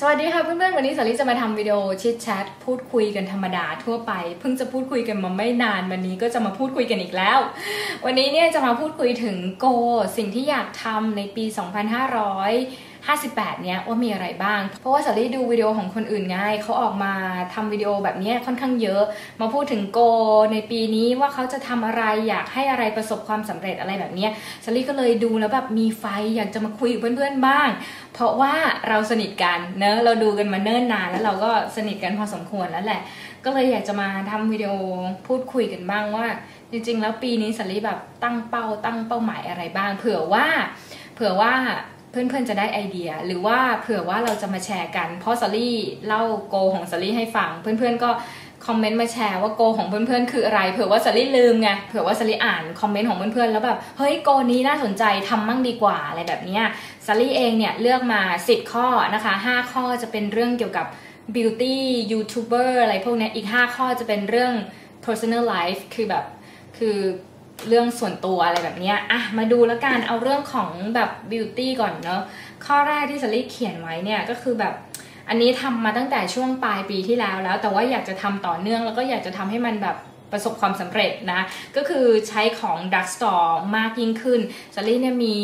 สวัสดีค่ะเพื่อนๆ วันนี้สาลิจะมาทำวิดีโอชิดแชทพูดคุยกันธรรมดาทั่วไป เพิ่งจะพูดคุยกันมาไม่นานวันนี้ก็จะมาพูดคุยกันอีกแล้ว วันนี้เนี่ยจะมาพูดคุยถึงโก สิ่งที่อยากทำในปี 2500 58 เนี้ยว่ามีอะไรบ้าง เพราะว่าสารีดูวิดีโอของคนอื่นไงเขาออกมาทำวิดีโอแบบนี้ค่อนข้างเยอะ มาพูดถึงโกในปีนี้ว่าเขาจะทำอะไรอยากให้อะไรประสบความสำเร็จอะไรแบบนี้สารีก็เลยดูแล้วแบบมีไฟอยากจะมาคุยกับเพื่อนๆบ้าง เพราะว่าเราสนิทกันเนอะเราดูกันมาเนิ่นนานแล้วเราก็สนิทกันพอสมควรแล้วแหละ ก็เลยอยากจะมาทำวิดีโอพูดคุยกันบ้างว่า จริงๆ แล้วปีนี้สารีแบบตั้งเป้าตั้งเป้าหมายอะไรบ้าง เผื่อว่า เผื่อว่า เพื่อนๆจะได้ไอเดีย หรือว่าเผื่อว่าเราจะมาแชร์กัน เพราะซารี่เล่าโกของซารี่ให้ฟัง เพื่อนๆก็คอมเมนต์มาแชร์ว่าโกของเพื่อนๆคืออะไร เผื่อว่าซารี่ลืมไง เผื่อว่าซารี่อ่านคอมเมนต์ของเพื่อนๆแล้วแบบเฮ้ยโกนี้น่าสนใจทำมั่งดีกว่าอะไรแบบนี้ซารี่เองเนี่ยเลือกมา 10 ข้อนะคะ 5 ข้อจะเป็นเรื่องเกี่ยวกับ beauty youtuber อะไรพวกนี้อีก 5 ข้อจะเป็นเรื่อง personal life คือแบบคือ เรื่องส่วนตัวอะไรแบบนี้อะมาดูแล้วกันเอาเรื่องของแบบบิวตี้ก่อนเนาะข้อแรกที่สลีเขียนไว้เนี่ยก็คือแบบอันนี้ทำมาตั้งแต่ช่วงปลายปีที่แล้วแล้ว แต่ว่าอยากจะทำต่อเนื่องแล้วก็อยากจะทำให้มันแบบประสบความสำเร็จนะ ก็คือใช้ของ Dark Store มากยิ่งขึ้นสลีเนี่ยมี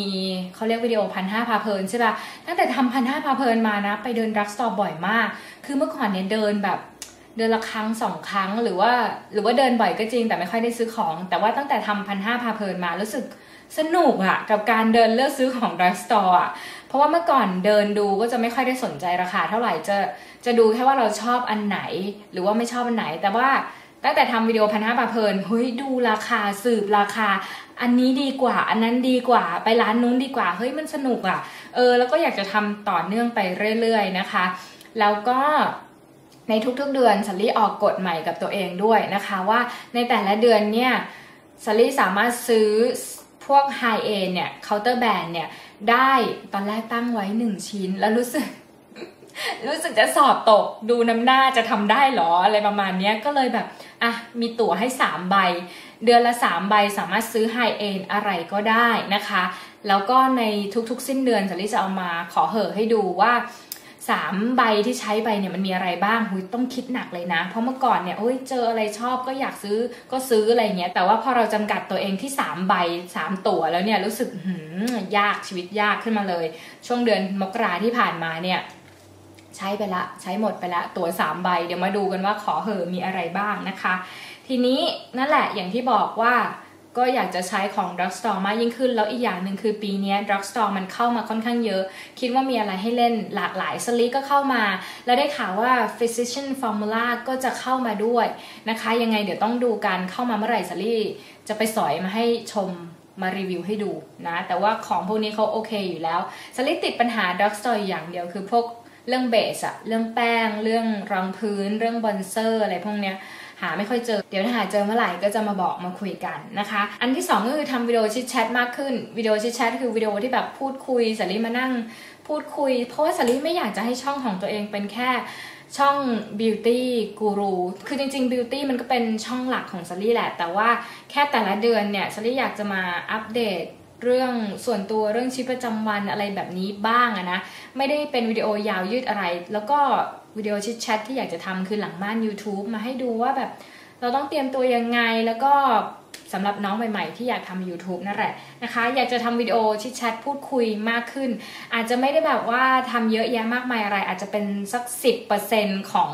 เขาเรียกวิดีโอพันห้าพาเพลินใช่ปะตั้งแต่ทำพันห้าพาเพลินมานะ ไปเดิน Dark Store บ่อยมาก คือเมื่อก่อนเนี่ยเดินแบบ เดือนละครั้งสองครั้งหรือว่าหรือว่าเดินบ่อยก็จริง แต่ไม่ค่อยได้ซื้อของ แต่ว่าตั้งแต่ทำพันห้าพาเพลินมารู้สึกสนุกอะกับการเดินเลือกซื้อของดัสตอร์อะเพราะว่าเมื่อก่อนเดินดูก็จะไม่ค่อยได้สนใจราคาเท่าไหร่จะจะดูแค่ว่าเราชอบอันไหน หรือว่าไม่ชอบอันไหน แต่ว่าตั้งแต่ทำวิดีโอพันห้าพาเพลินเฮ้ยดูราคาสืบราคา อันนี้ดีกว่า อันนั้นดีกว่า ไปร้านนู้นดีกว่าเฮ้ยมันสนุกอะเออแล้วก็อยากจะทำต่อเนื่องไปเรื่อยๆนะคะ แล้วก็ ในทุกๆเดือนซัลลี่ออกกฎใหม่กับตัวเองด้วยนะคะ ว่าในแต่ละเดือนเนี่ยซัลลี่สามารถซื้อพวกไฮเอนเนี่ยเคาน์เตอร์แบรนด์เนี่ยได้ตอนแรกตั้งไว้ 1 ชิ้น แล้วรู้สึก รู้สึกจะสอบตกดูน้ำหน้าจะทำได้หรออะไรประมาณนี้ก็เลยแบบ อะ มีตั๋วให้ 3 ใบ เดือนละ 3 ใบสามารถซื้อไฮเอนอะไรก็ได้นะคะ แล้วก็ในทุกๆ สิ้นเดือนสัลลี่จะเอามาขอเหอให้ดูว่า สามใบที่ใช้ไปเนี่ยมันมีอะไรบ้างหุยต้องคิดหนักเลยนะ เพราะเมื่อก่อนเนี่ยโอ้ยเจออะไรชอบก็อยากซื้อก็ซื้ออะไรเงี้ยแต่ว่าพอเราจำกัดตัวเองที่ 3 ใบ 3 ตั๋วแล้วเนี่ยรู้สึกหืยากชีวิตยากขึ้นมาเลย ช่วงเดือนมกราที่ผ่านมาเนี่ยใช้ไปละใช้หมดไปละตั๋ว 3 ใบ เดี๋ยวมาดูกันว่าขอเหอะมีอะไรบ้างนะคะ ทีนี้นั่นแหละอย่างที่บอกว่า ก็อยากจะใช้ของ Drugstore มากยิ่งขึ้น แล้วอีกอย่างหนึ่งคือปีนี้ Drugstore มันเข้ามาค่อนข้างเยอะ คิดว่ามีอะไรให้เล่นหลากหลายสลีก็เข้ามา แล้วได้ข่าวว่า Physician Formula ก็จะเข้ามาด้วยนะคะ ยังไงเดี๋ยวต้องดูกันเข้ามาเมื่อไหร่สลีจะไปสอยมาให้ชมมารีวิวให้ดูนะ แต่ว่าของพวกนี้เขาโอเคอยู่แล้วสลิติดปัญหา Drugstore อย่างเดียวคือพวกเรื่องเบสอะเรื่องแป้ง เรื่องรองพื้น เรื่องบอนเซอร์อะไรพวกเนี้ย หาไม่ค่อยเจอ เดี๋ยวถ้าหาเจอเมื่อไหร่ก็จะมาบอกมาคุยกันนะคะ อันที่ 2 ก็คือทำวิดีโอชิดแชทมากขึ้นวิดีโอชิดแชทคือวิดีโอที่แบบพูดคุยสารีมานั่งพูดคุย เพราะว่าสารีไม่อยากจะให้ช่องของตัวเองเป็นแค่ช่อง beauty guru คือจริงๆ beauty มันก็เป็นช่องหลักของซารี่แหละ แต่ว่าแค่แต่ละเดือนเนี่ยซารี่อยากจะมาอัปเดตเรื่องส่วนตัวเรื่องชีวิตประจำวันอะไรแบบนี้บ้างอะนะ ไม่ได้เป็นวิดีโอยาวยืดอะไร แล้วก็ วิดีโอชิดแชทที่อยากจะทำคือหลังม่าน YouTube มาให้ดูว่าแบบเราต้องเตรียมตัวยังไงแล้วก็สำหรับน้องใหม่ ๆ ที่อยากทำ YouTube นั่นแหละนะคะ อยากจะทำวิดีโอชิดแชทพูดคุยมากขึ้น อาจจะไม่ได้แบบว่าทำเยอะแยะมากมายอะไร อาจจะเป็นสัก 10%ของ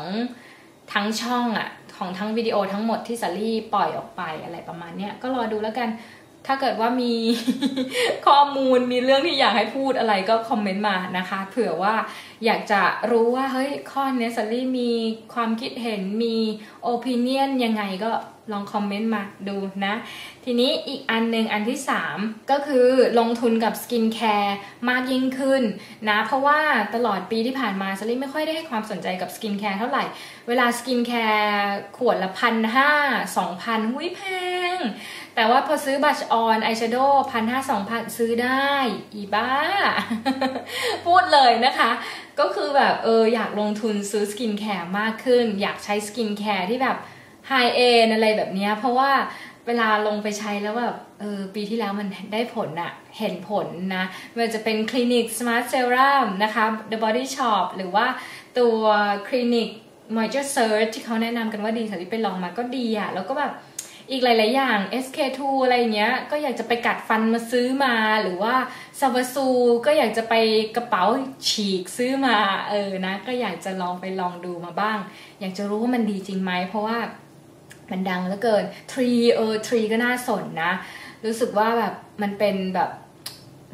ทั้งช่องอะของทั้งวิดีโอทั้งหมดที่สาลี่ปล่อยออกไปอะไรประมาณนี้ก็รอดูแล้วกัน ถ้าเกิดว่ามีข้อมูลมีเรื่องที่อยากให้พูดอะไรก็คอมเมนต์มานะคะ เผื่อว่าอยากจะรู้ว่าเฮ้ยข้อนี้ซัลลี่มีความคิดเห็นมีโอปิเนียนยังไงก็ ลองคอมเมนต์มาดูนะ ทีนี้อีกอันหนึ่งอันที่ 3 ก็คือลงทุนกับสกินแคร์มากยิ่งขึ้นนะ เพราะว่าตลอดปีที่ผ่านมาซัลลี่ไม่ค่อยได้ให้ความสนใจกับสกินแคร์เท่าไหร่ เวลาสกินแคร์ขวดละพันห้าสองพันหุ้ยแพง แต่ว่าพอซื้อบัชออนอายแชโดว์พันห้าสองพันซื้อได้ อีบ้า พูดเลยนะคะก็คือแบบเอออยากลงทุนซื้อสกินแคร์มากขึ้น อยากใช้สกินแคร์ที่แบบ ไฮเอนอะไรแบบนี้เพราะว่าเวลาลงไปใช้แล้วแบบเออปีที่แล้วมันได้ผลอะเห็นผลนะม่ว่าจะเป็นคลินิก Smart Serum นะคะ The Body Shop หรือว่าตัวคลินิก Moisture Search ที่เขาแนะนำกันว่าดีสันติไปลองมาก็ดีอะแล้วก็แบบอีกหลาย ๆ อย่าง SK2 อะไรเงี้ย ก็อยากจะไปกัดฟันมาซื้อมา หรือว่าซาวซู ก็อยากจะไปกระเป๋าฉีกซื้อมา เออ นะ ก็อยากจะลองไปลองดูมาบ้าง อยากจะรู้ว่ามันดีจริงไหม เพราะว่า มันดังเหลือเกินทรีเออทรีก็น่าสนนะ รู้สึกว่าแบบมันเป็นแบบ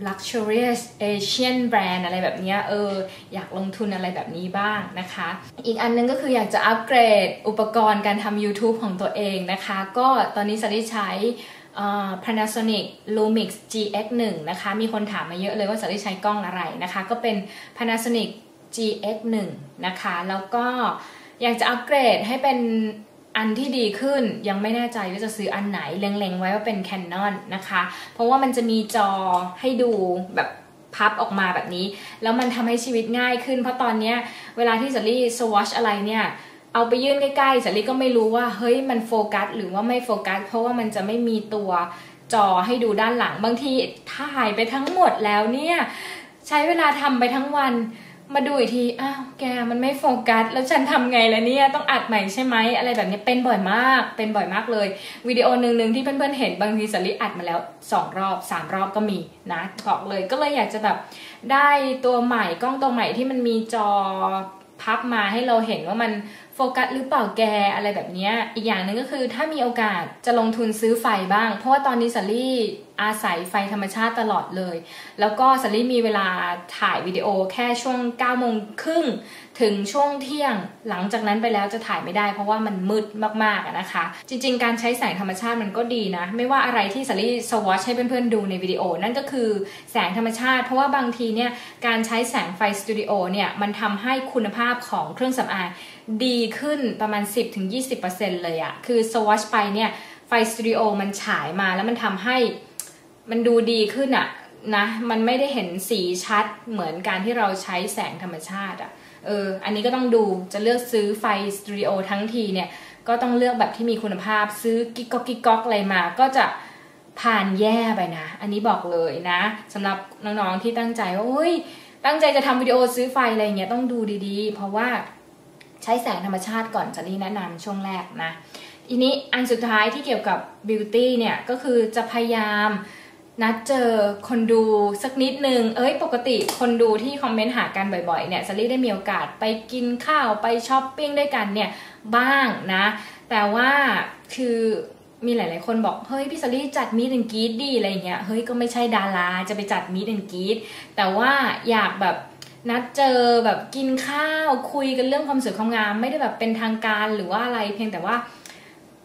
luxurious Asian brand อะไรแบบนี้เอออยากลงทุนอะไรแบบนี้บ้างนะคะ อีกอันนึงก็คืออยากจะอัปเกรดอุปกรณ์การทำ YouTube ของตัวเองนะคะ ก็ตอนนี้สาริใช้ uh, Panasonic Lumix GX1 นะคะ มีคนถามมาเยอะเลยว่าสาริใช้กล้องอะไรนะคะ ก็เป็น Panasonic GX1 นะคะ แล้วก็อยากจะอัปเกรดให้เป็น อันที่ดีขึ้นยังไม่แน่ใจว่าจะซื้ออันไหนเล็งๆไว้ว่าเป็น Canon นะคะ เพราะว่ามันจะมีจอให้ดูแบบพับออกมาแบบนี้ แล้วมันทำให้ชีวิตง่ายขึ้น เพราะตอนนี้เวลาที่สลี่สวอชอะไรเนี่ยเอาไปยื่นใกล้ๆสลี่ก็ไม่รู้ว่าเฮ้ยมันโฟกัสหรือว่าไม่โฟกัส เพราะว่ามันจะไม่มีตัวจอให้ดูด้านหลังบางทีถ่ายไปทั้งหมดแล้วเนี่ยใช้เวลาทำไปทั้งวัน มาดูอีกที อ้าว แกมันไม่โฟกัส แล้วฉันทำไงล่ะเนี่ย ต้องอัดใหม่ใช่ไหม อะไรแบบนี้ เป็นบ่อยมาก เป็นบ่อยมากเลย วิดีโอหนึ่งๆที่เพื่อนๆเห็นบางทีสลิอัดมาแล้ว 2 รอบ 3 รอบก็มีนะบอกเลย ก็เลยอยากจะแบบได้ตัวใหม่กล้องตัวใหม่ที่มันมีจอพับมาให้เราเห็นว่ามันโฟกัสหรือเปล่าแกอะไรแบบนี้ อีกอย่างหนึ่งก็คือถ้ามีโอกาสจะลงทุนซื้อไฟบ้าง เพราะว่าตอนนี้สลี่ อาศัยไฟธรรมชาติตลอดเลย แล้วก็สลี่มีเวลาถ่ายวิดีโอแค่ช่วง9โมงครึ่งถึงช่วงเที่ยงหลังจากนั้นไปแล้วจะถ่ายไม่ได้เพราะว่ามันมืดมากๆนะคะ จริงๆ การใช้แสงธรรมชาติมันก็ดีนะ ไม่ว่าอะไรที่สลี่สวอชให้เพื่อนๆดูในวิดีโอ นั่นก็คือแสงธรรมชาติ เพราะว่าบางทีเนี่ยการใช้แสงไฟสตูดิโอเนี่ยมันทำให้คุณภาพของเครื่องสำอางดีขึ้นประมาณ 10-20%เลยอะคือสวอชไปเนี่ยไฟสตูดิโอมันฉายมาแล้วมันทำให้ มันดูดีขึ้นอะนะ มันไม่ได้เห็นสีชัดเหมือนการที่เราใช้แสงธรรมชาติอะเออ อันนี้ก็ต้องดูจะเลือกซื้อไฟสตูดิโอทั้งทีเนี่ย ก็ต้องเลือกแบบที่มีคุณภาพซื้อกิ๊กก๊อกกิ๊กก๊อกอะไรมา ก็จะผ่านแย่ไปนะ อันนี้บอกเลยนะสำหรับน้องๆที่ตั้งใจว่าโอ้ยตั้งใจจะทำวิดีโอซื้อไฟอะไรเงี้ยต้องดูดีๆ เพราะว่าใช้แสงธรรมชาติก่อนจะนี่แนะนำช่วงแรกนะ ทีนี้อันสุดท้ายที่เกี่ยวกับบิวตี้เนี่ยก็คือจะพยายาม นัดเจอคนดูสักนิดนึง เอ้ยปกติคนดูที่คอมเมนต์หากันบ่อยๆเนี่ยซารี่ได้มีโอกาสไปกินข้าวไปช้อปปิ้งด้วยกันเนี่ยบ้างนะ แต่ว่าคือมีหลายๆคนบอกเฮ้ยพี่ซารี่จัดมีดแอนกีดดีอะไรเงี้ยเฮ้ยก็ไม่ใช่ดาราจะไปจัดมีดแอนกีดแต่ว่าอยากแบบนัดเจอแบบกินข้าวคุยกันเรื่องความสวยความงาม ไม่ได้แบบเป็นทางการหรือว่าอะไรเพียงแต่ว่า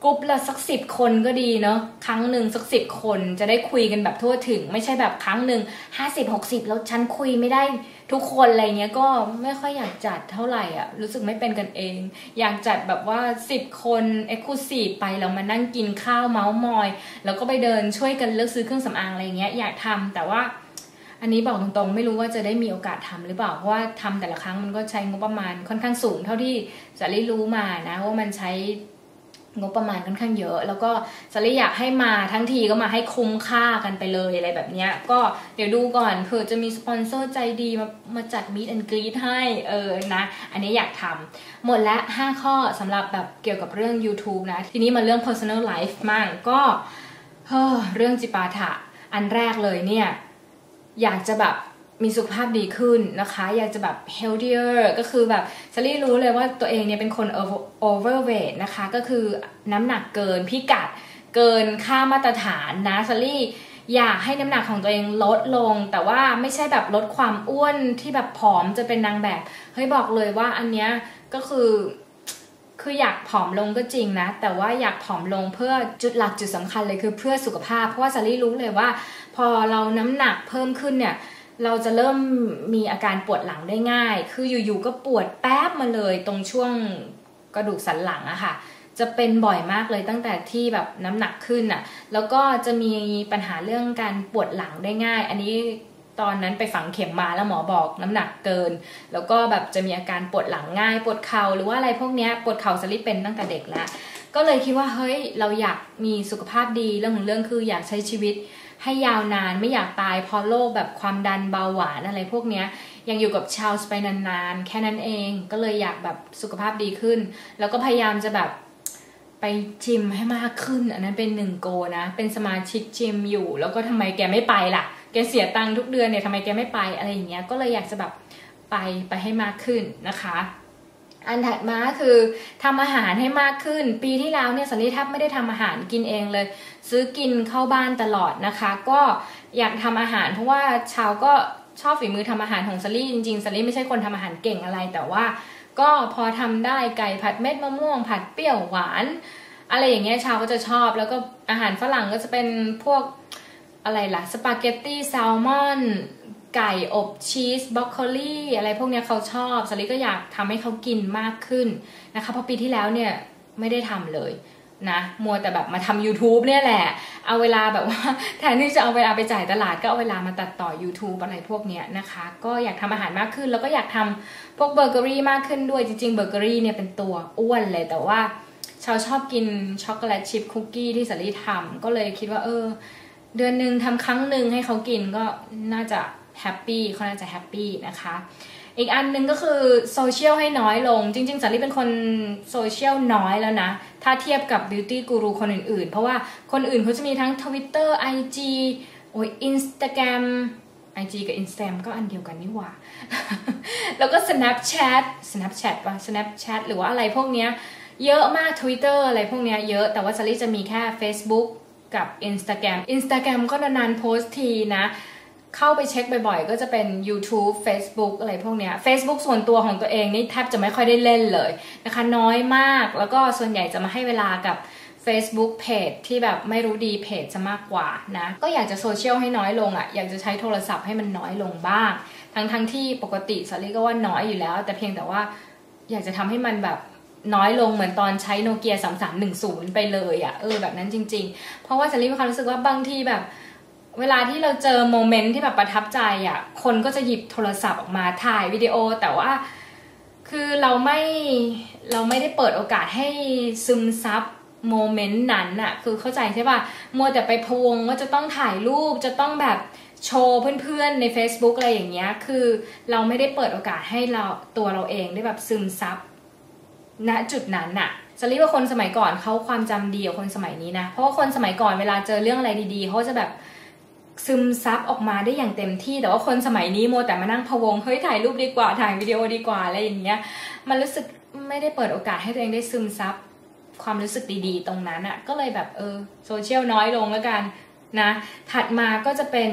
กลุ่มละสักสิบคนก็ดีเนาะครั้งหนึ่งสักสิบคนจะได้คุยกันแบบทั่วถึง ไม่ใช่แบบครั้งหนึ่งห้าสิบหกสิบแล้วฉันคุยไม่ได้ทุกคนอะไรเงี้ยก็ไม่ค่อยอยากจัดเท่าไหร่อะ รู้สึกไม่เป็นกันเอง อยากจัดแบบว่าสิบคนเอ็กซ์คลูซีฟไปแล้วมานั่งกินข้าวเมาส์มอย แล้วก็ไปเดินช่วยกันเลือกซื้อเครื่องสำอางอะไรเงี้ยอยากทำแต่ว่า อันนี้บอกตรงๆ ไม่รู้ว่าจะได้มีโอกาสทำหรือเปล่าเพราะว่าทำแต่ละครั้งมันก็ใช้งบประมาณค่อนข้างสูง เท่าที่จะได้รู้มานะว่ามันใช้ งบประมาณค่อนข้างเยอะ แล้วก็สลิอยากให้มาทั้งทีก็มาให้คุ้มค่ากันไปเลยอะไรแบบนี้ก็เดี๋ยวดูก่อนเผื่อจะมีสปอนเซอร์ใจดีมามาจัดมีดแอนกรีดให้เออนะ อันนี้อยากทำหมดละ 5 ข้อสำหรับแบบเกี่ยวกับเรื่อง YouTube นะ ทีนี้มาเรื่อง personal life มั่งก็เฮ้อเรื่องจิปาถะอันแรกเลยเนี่ย อยากจะแบบ มีสุขภาพดีขึ้นนะคะ อยากจะแบบ healthier ก็คือแบบซารี่รู้เลยว่าตัวเองเนี่ยเป็นคน overweight นะคะ ก็คือน้ำหนักเกินพิกัดเกินค่ามาตรฐานนะซารี่อยากให้น้ำหนักของตัวเองลดลง แต่ว่าไม่ใช่แบบลดความอ้วนที่แบบผอมจะเป็นนางแบบเฮ้ยบอกเลยว่าอันเนี้ยก็คือคืออยากผอมลงก็จริงนะ แต่ว่าอยากผอมลงเพื่อจุดหลักจุดสำคัญเลยคือเพื่อสุขภาพ เพราะว่าซารี่รู้เลยว่า พอเราน้ำหนักเพิ่มขึ้นเนี่ย เราจะเริ่มมีอาการปวดหลังได้ง่าย คืออยู่ๆก็ปวดแป๊บมาเลยตรงช่วงกระดูกสันหลังอะค่ะ จะเป็นบ่อยมากเลยตั้งแต่ที่แบบน้ำหนักขึ้นอะแล้วก็จะมีปัญหาเรื่องการปวดหลังได้ง่าย อันนี้ตอนนั้นไปฝังเข็มมาแล้วหมอบอกน้ำหนักเกิน แล้วก็แบบจะมีอาการปวดหลังง่าย ปวดเข่าหรือว่าอะไรพวกนี้ปวดเข่าสลิปเป็นตั้งแต่เด็กแล้วก็เลยคิดว่าเฮ้ยเราอยากมีสุขภาพดีเรื่องของเรื่องคืออยากใช้ชีวิต ให้ยาวนานไม่อยากตายเพราะโรคแบบความดันเบาหวานอะไรพวกเนี้ยยังอยู่กับชาวสไปนานๆ แค่นั้นเองก็เลยอยากแบบสุขภาพดีขึ้น แล้วก็พยายามจะแบบไปจิมให้มากขึ้น อันนั้นเป็นหนึ่งโกนะ เป็นสมาชิกจิมอยู่ แล้วก็ทำไมแกไม่ไปล่ะ แกเสียตังค์ทุกเดือนเนี่ยทำไมแกไม่ไปอะไรอย่างเงี้ยก็เลยอยากจะแบบไปไปให้มากขึ้นนะคะ อันถัดมาคือทำอาหารให้มากขึ้น ปีที่แล้วเนี่ยสันนิทับไม่ได้ทำอาหารกินเองเลย ซื้อกินเข้าบ้านตลอดนะคะ ก็อยากทำอาหารเพราะว่าชาวก็ชอบฝีมือทำอาหารของซารี่จริงๆซารี่ไม่ใช่คนทำอาหารเก่งอะไรแต่ว่า ก็พอทำได้ไก่ผัดเม็ดมะม่วง ผัดเปรี้ยวหวาน อะไรอย่างเงี้ยชาวก็จะชอบ แล้วก็อาหารฝรั่งก็จะเป็นพวกอะไรล่ะสปาเกตตี้แซลมอน ไก่อบชีสบรอกโคลีอะไรพวกนี้เขาชอบสลิก็อยากทำให้เขากินมากขึ้นนะคะเพราะปีที่แล้วเนี่ยไม่ได้ทำเลยนะมัวแต่แบบมาทำ YouTube เนี่ยแหละ เอาเวลาแบบว่าแทนที่จะเอาเวลาไปจ่ายตลาดก็เอาเวลามาตัดต่อ YouTube อะไรพวกเนี้ยนะคะ ก็อยากทำอาหารมากขึ้น แล้วก็อยากทำพวกเบเกอรี่มากขึ้นด้วยจริงๆเบเกอรี่เนี่ยเป็นตัวอ้วนเลยแต่ว่าชาวชอบกินช็อกโกแลตชิพคุกกี้ที่สลิทำก็เลยคิดว่าเออ เดือนหนึ่งทำครั้งหนึ่งให้เขากินก็น่าจะ แฮปปี้เขาน่าจะแฮปปี้นะคะ อีกอันหนึ่งก็คือโซเชียลให้น้อยลง จริงๆสันลี่เป็นคนโซเชียลน้อยแล้วนะ ถ้าเทียบกับบิวตี้กูรูคนอื่นๆ เพราะว่าคนอื่นเขาจะมีทั้ง Twitter IG โอ้ย Instagram IG กับ Instagram ก็อันเดียวกันนี่หว่า แล้วก็ Snapchat Snapchat ป่ะ Snapchat หรือว่าอะไรพวกเนี้ยเยอะมาก Twitter อะไรพวกเนี้ยเยอะแต่ว่าซารี่จะมีแค่ Facebook กับ Instagram Instagram ก็นานๆโพสทีนะ เข้าไปเช็คบ่อยๆ ก็จะเป็น YouTube Facebook อะไรพวกเนี้ย Facebook ส่วนตัวของตัวเองนี่แทบจะไม่ค่อยได้เล่นเลยนะคะ น้อยมากแล้วก็ส่วนใหญ่จะมาให้เวลากับ Facebook Page ที่แบบไม่รู้ดีเพจจะมากกว่านะ ก็อยากจะโซเชียลให้น้อยลงอะ่ะ อยากจะใช้โทรศัพท์ให้มันน้อยลงบ้าง ทั้งๆทที่ปกติสารีก็ว่าน้อยอยู่แล้ว แต่เพียงแต่ว่าอยากจะทำให้มันแบบน้อยลงเหมือนตอนใช้โนเกีย 3310 ไปเลยอะ่ะเออแบบนั้นจริง ๆ เพราะว่าสารีมีความรู้สึกว่าบางทีแบบ เวลาที่เราเจอโมเมนต์ที่แบบประทับใจอะ่ะ คนก็จะหยิบโทรศัพท์ออกมาถ่ายวิดีโอ แต่ว่าคือเราไม่เราไม่ได้เปิดโอกาสให้ซึมซับโมเมนต์นั้นอะคือเข้าใจใช่ป่ะมัวแต่ไปพวงว่าจะต้องถ่ายรูปจะต้องแบบโชว์เพื่อนๆใน Facebook อะไรอย่างเงี้ย คือเราไม่ได้เปิดโอกาสให้เราตัวเราเองได้แบบซึมซับณจุดนั้นอะสลีว่าคนสมัยก่อนเขาความจำดีกว่าคนสมัยนี้นะ เพราะว่าคนสมัยก่อนเวลาเจอเรื่องอะไรดีๆเขาจะแบบ ซึมซับออกมาได้อย่างเต็มที่ แต่ว่าคนสมัยนี้โมแต่มานั่งพวงเฮ้ยถ่ายรูปดีกว่าถ่ายวิดีโอดีกว่าอะไรอย่างเงี้ยมันรู้สึกไม่ได้เปิดโอกาสให้ตัวเองได้ซึมซับความรู้สึกดีๆ ตรงนั้นอะ่ะก็เลยแบบเออโซเชียลน้อยลงแล้วกันนะถัดมาก็จะเป็น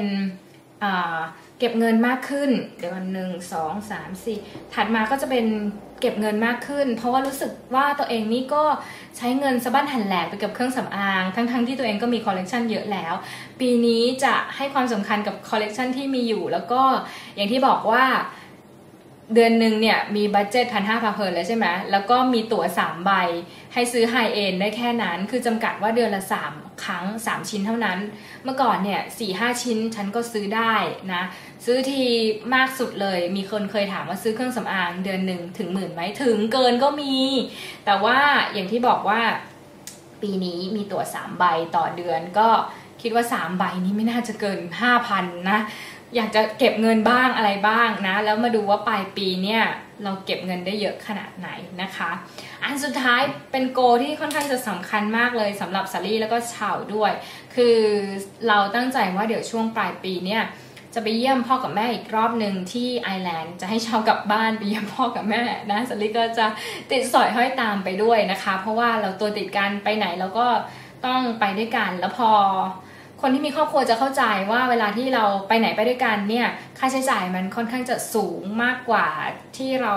อ่า เก็บเงินมากขึ้น เดี๋ยวหนึ่งสองสามสี่ถัดมาก็จะเป็นเก็บเงินมากขึ้น เพราะว่ารู้สึกว่าตัวเองนี่ก็ใช้เงินสะบั้นหันแหลกไปกับเครื่องสำอาง ทั้งๆทที่ตัวเองก็มีคอลเลกชันเยอะแล้ว ปีนี้จะให้ความสำคัญกับคอลเลกชันที่มีอยู่ แล้วก็อย่างที่บอกว่า เดือนหนึ่งเนี่ยมีบัตเจ็ตพันห้าพันเพลินแล้วใช่ไหมแล้วก็มีตั๋วสามใบ ให้ซื้อไฮเอ็นได้แค่นั้น คือจำกัดว่าเดือนละสามครั้งสามชิ้นเท่านั้น เมื่อก่อนเนี่ยสี่ห้าชิ้นฉันก็ซื้อได้นะ ซื้อทีมากสุดเลย มีคนเคยถามว่าซื้อเครื่องสำอางเดือนหนึ่งถึงหมื่นไหมถึงเกินก็มี แต่ว่าอย่างที่บอกว่าปีนี้มีตั๋วสามใบต่อเดือนก็คิดว่าสามใบนี้ไม่น่าจะเกินห้าพันนะ อยากจะเก็บเงินบ้างอะไรบ้างนะ แล้วมาดูว่าปลายปีเนี่ยเราเก็บเงินได้เยอะขนาดไหนนะคะ อันสุดท้ายเป็นโกที่ค่อนข้างจะสำคัญมากเลยสำหรับสาลี่แล้วก็ชาวด้วย คือเราตั้งใจว่าเดี๋ยวช่วงปลายปีเนี่ยจะไปเยี่ยมพ่อกับแม่อีกรอบหนึ่งที่ไอร์แลนด์จะให้ชาวกลับบ้านไปเยี่ยมพ่อกับแม่นะสลิก็จะติดสอยห้อยตามไปด้วยนะคะ เพราะว่าเราตัวติดกันไปไหนเราก็ต้องไปด้วยกันแล้วพอ คนที่มีครอบครัวจะเข้าใจว่าเวลาที่เราไปไหนไปด้วยกันเนี่ยค่าใช้จ่ายมันค่อนข้างจะสูงมากกว่าที่เรา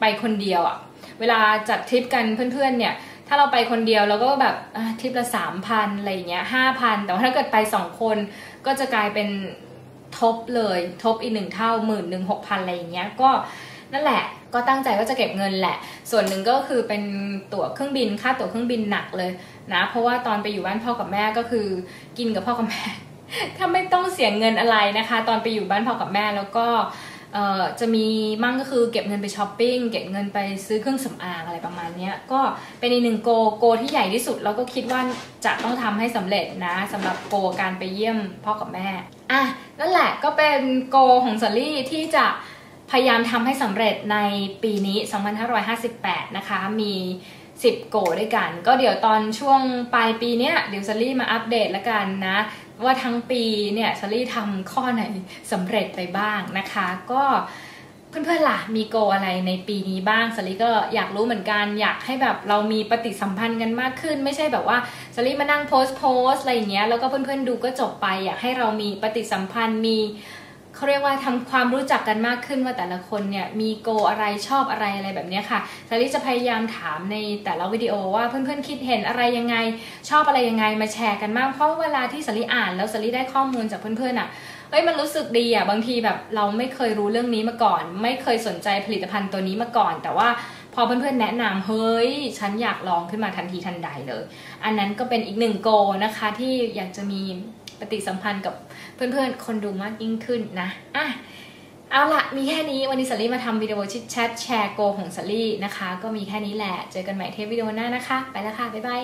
ไปคนเดียวอะเวลาจัดทริปกันเพื่อนๆเนี่ยถ้าเราไปคนเดียวเราก็แบบทริปละสามพันอะไรเงี้ยห้าพันแต่ว่าถ้าเกิดไปสองคนก็จะกลายเป็นทบเลยทบอีกหนึ่งเท่าหมื่นหนึ่งหกพันอะไรเงี้ยก็ นั่นแหละก็ตั้งใจว่าจะเก็บเงินแหละ ส่วนหนึ่งก็คือเป็นตั๋วเครื่องบินค่าตั๋วเครื่องบินหนักเลยนะ เพราะว่าตอนไปอยู่บ้านพ่อกับแม่ก็คือกินกับพ่อกับแม่ ถ้าไม่ต้องเสียเงินอะไรนะคะ ตอนไปอยู่บ้านพ่อกับแม่แล้วก็จะมีมั่งก็คือเก็บเงินไปช้อปปิ้งเก็บเงินไปซื้อเครื่องสำอางอะไรประมาณนี้ก็เป็นอีกหนึ่งโกโกที่ใหญ่ที่สุดแล้วก็คิดว่าจะต้องทำให้สำเร็จนะสำหรับโกการไปเยี่ยมพ่อกับแม่อะนั่นแหละก็เป็นโกของสลี่ที่จะ พยายามทำให้สำเร็จในปีนี้ 2558 นะคะ มี 10 โกด้วยกัน ก็เดี๋ยวตอนช่วงปลายปีเนี้ยเดี๋ยวซลี่มาอัปเดตแล้วกันนะ ว่าทั้งปีเนี่ยซลี่ทำข้อไหนสำเร็จไปบ้างนะคะ ก็เพื่อนๆล่ะมีโกอะไรในปีนี้บ้างสลีก็อยากรู้เหมือนกันอยากให้แบบเรามีปฏิสัมพันธ์กันมากขึ้น ไม่ใช่แบบว่าสลีมานั่งโพสต์โพสอะไรอย่างเงี้ยแล้วก็เพื่อนๆดูก็จบไป อยากให้เรามีปฏิสัมพันธ์มี เขาเรียกว่าทำความรู้จักกันมากขึ้นว่าแต่ละคนเนี่ยมีโกอะไรชอบอะไรอะไรแบบนี้ค่ะสลิจะพยายามถามในแต่ละวิดีโอว่าเพื่อนๆคิดเห็นอะไรยังไง ชอบอะไรยังไงมาแชร์กันมากเพราะเวลาที่สลิอ่านแล้วสลิได้ข้อมูลจากเพื่อนๆอะเอ้ยมันรู้สึกดีอะบางทีแบบเราไม่เคยรู้เรื่องนี้มาก่อน ไม่เคยสนใจผลิตภัณฑ์ตัวนี้มาก่อน แต่ว่าพอเพื่อนๆแนะนำเฮ้ย ฉันอยากลองขึ้นมาทันทีทันใดเลย อันนั้นก็เป็นอีกหนึ่งโกนะคะที่อยากจะมีปฏิสัมพันธ์กับ เพื่อนๆ คนดูมากยิ่งขึ้นนะอะเอาละมีแค่นี้วันนี้สลี่มาทำวิดีโอชิดแชทแชร์โกของสลี่นะคะ ก็มีแค่นี้แหละ เจอกันใหม่เทปวิดีโอหน้านะคะ ไปแล้วค่ะ บ๊ายบาย